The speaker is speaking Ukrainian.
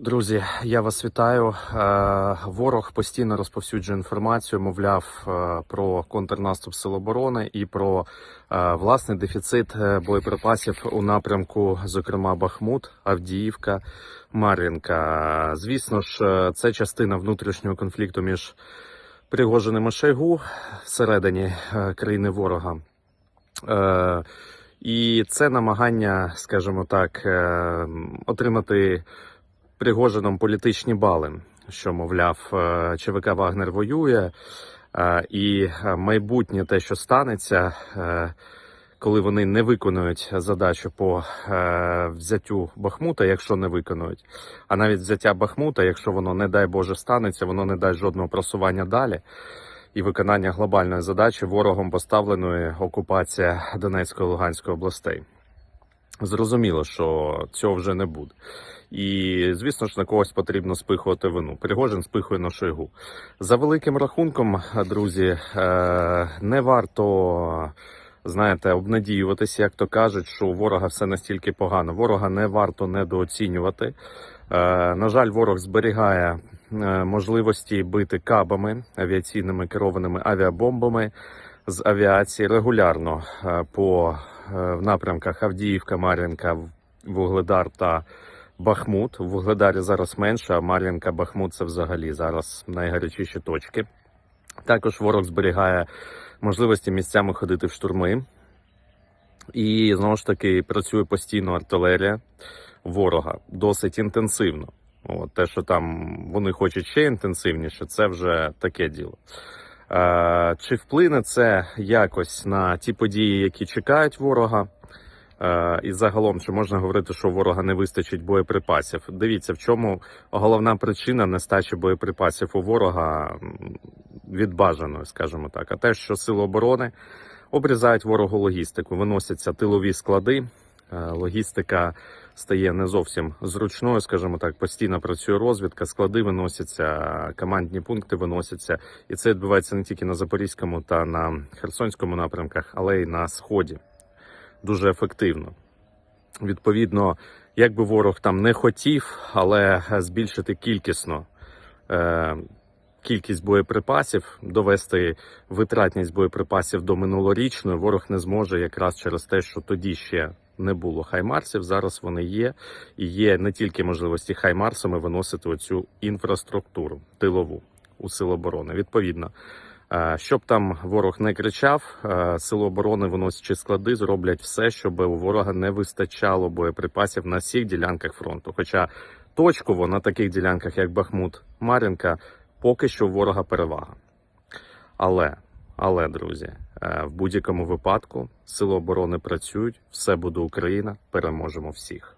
Друзі, я вас вітаю. Е, Ворог постійно розповсюджує інформацію, мовляв, е, про контрнаступ Сил оборони і про е, власний дефіцит боєприпасів у напрямку, зокрема Бахмут, Авдіївка, Мар'їнка. Звісно ж, це частина внутрішнього конфлікту між Пригожиним і Шойгу всередині країни ворога. І це намагання, скажімо так, отримати Пригожином політичні бали, що мовляв, е, ЧВК Вагнер воює, е, і е, майбутнє те, що станеться, коли вони не виконують задачу по взяттю Бахмута, якщо не виконують, а навіть взяття Бахмута, якщо воно не дай Боже станеться, воно не дасть жодного просування далі. І виконання глобальної задачі ворогом поставленої окупація Донецької та Луганської областей. Зрозуміло, що цього вже не буде. І звісно ж на когось потрібно спихувати вину. Пригожин спихує на Шойгу. За великим рахунком, друзі, е, не варто. Знаєте, обнадіюватися, як то кажуть, що у ворога все настільки погано. Ворога не варто недооцінювати. Е, на жаль, ворог зберігає е, можливості бити кабами авіаційними керованими авіабомбами з авіації регулярно е, по е, в напрямках Авдіївка, Мар'їнка, Вугледар та Бахмут. В Вугледарі зараз менше, а Мар'їнка, Бахмут це взагалі зараз найгарячіші точки. Також ворог зберігає можливості місцями ходити в штурми. І знову ж таки працює постійно артилерія ворога досить інтенсивно. От, те, що там вони хочуть ще інтенсивніше, це вже таке діло. Е, чи вплине це якось на ті події, які чекають ворога? Е, і загалом, чи можна говорити, що ворога не вистачить боєприпасів? Дивіться, в чому головна причина нестачі боєприпасів у ворога від бажаної, скажімо так, а те, що сили оборони обрізають ворогу логістику, виносяться тилові склади. Е, Логістика стає не зовсім зручною, скажімо так, постійно працює розвідка, склади виносяться, командні пункти виносяться, і це відбувається не тільки на Запорізькому та на Херсонському напрямках, але й на сході. Дуже ефективно. Відповідно, як би ворог там не хотів, але збільшити кількісно е, кількість боєприпасів, довести витратність боєприпасів до минулорічної, ворог не зможе якраз через те, що тоді ще не було хаймарсів. Зараз вони є, і є не тільки можливості хаймарсами виносити оцю інфраструктуру тилову у сил оборони. Відповідно, е, щоб там ворог не кричав, е, сили оборони, виносячи склади, зроблять все, щоб у ворога не вистачало боєприпасів на всіх ділянках фронту. Хоча точково на таких ділянках, як Бахмут, Мар'їнка, поки що ворога перевага. Але, але, друзі, е, в будь-якому випадку сили оборони працюють, все буде Україна, переможемо всіх.